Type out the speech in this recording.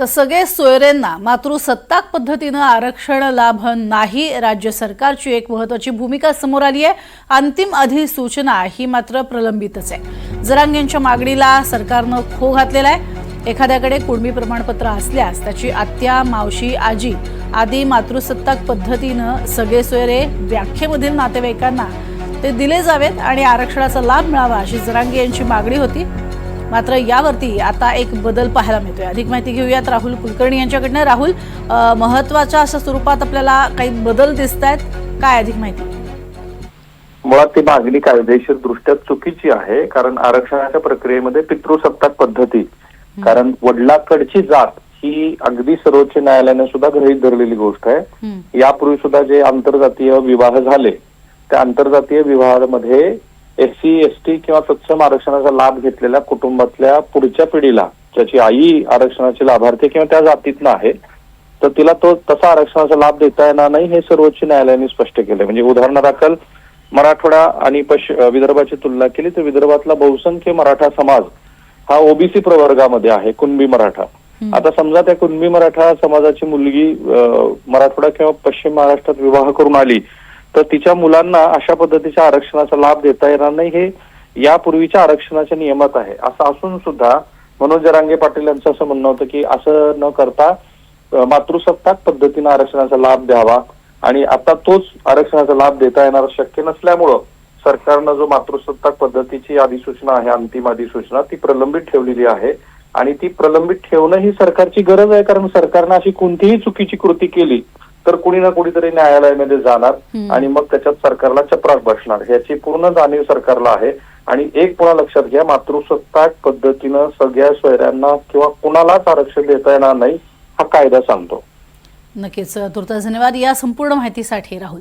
तर सगळे सोयरेंना मातृसत्ताक पद्धतीनं आरक्षण लाभ नाही. राज्य सरकारची एक महत्वाची भूमिका समोर आली आहे. अंतिम अधिसूचना ही मात्र प्रलंबितच आहे. जरांगेंच्या मागणीला सरकारनं खो घातलेला आहे. एखाद्याकडे कुणबी प्रमाणपत्र असल्यास त्याची आत्या मावशी आजी आदी मातृसत्ताक पद्धतीनं सगळे सोयरे व्याख्येमधील नातेवाईकांना ते दिले जावेत आणि आरक्षणाचा लाभ मिळावा अशी जरांगे यांची मागणी होती. मात्र यावरती आता एक बदल पाहायला मिळतोय. अधिक माहिती घेऊयात राहुल कुलकर्णी यांच्याकडनं. राहुल महत्त्वाच्या अशा स्वरूपात आपल्याला काही बदल दिसत आहेत काय अधिक माहिती? मुळात ती मागणी कायदेशीर दृष्ट्या चुकीची आहे कारण आरक्षणाच्या प्रक्रियेमध्ये पितृसत्ताक पद्धती. कारण वडिलाकडची जात ही अगदी सर्वोच्च न्यायालयाने सुद्धा गृहीत धरलेली गोष्ट आहे. यापूर्वी सुद्धा जे आंतरजातीय विवाह झाले त्या आंतरजातीय विवाहामध्ये एस सी एस टी किंवा तत्सम आरक्षणाचा लाभ घेतलेल्या कुटुंबातल्या पुढच्या पिढीला ज्याची आई आरक्षणाची लाभार्थी किंवा त्या जातीतनं आहे तर तिला तो तसा आरक्षणाचा लाभ देता येणार नाही हे सर्वोच्च न्यायालयाने स्पष्ट केले म्हणजे उदाहरणादाखल मराठवाडा आणि पश विदर्भाची तुलना केली तर विदर्भातला बहुसंख्य मराठा समाज हा ओबीसी प्रवर्गामध्ये आहे कुणबी मराठा. आता समजा त्या कुणबी मराठा समाजाची मुलगी मराठवाडा किंवा पश्चिम महाराष्ट्रात विवाह करून आली तर तिच्या मुलांना अशा पद्धतीच्या आरक्षणाचा लाभ देता येणार नाही. हे यापूर्वीच्या आरक्षणाच्या नियमात आहे. असं असून सुद्धा मनोज जरांगे पाटील यांचं असं म्हणणं होतं की असं न करता मातृसत्ताक पद्धतीनं आरक्षणाचा लाभ द्यावा आणि आता तोच आरक्षणाचा लाभ देता येणार शक्य नसल्यामुळं सरकारनं जो मातृसत्ताक पद्धतीची अधिसूचना आहे अंतिम अधिसूचना ती प्रलंबित ठेवलेली आहे. आणि ती प्रलंबित ठेवणं ही सरकारची गरज आहे कारण सरकारनं अशी कोणतीही चुकीची कृती केली तर कुणी ना कुणीतरी न्यायालयामध्ये जाणार. आणि मग त्याच्यात सरकारला चपराक बसणार. ह्याची पूर्ण जाणीव सरकारला आहे. आणि एक पुन्हा लक्षात घ्या मातृसत्ताक पद्धतीनं सगळ्या सोयऱ्यांना किंवा कुणालाच आरक्षण देता येणार नाही हा कायदा सांगतो. नक्कीच. तुर्तास धन्यवाद. या संपूर्ण माहितीसाठी राहुल.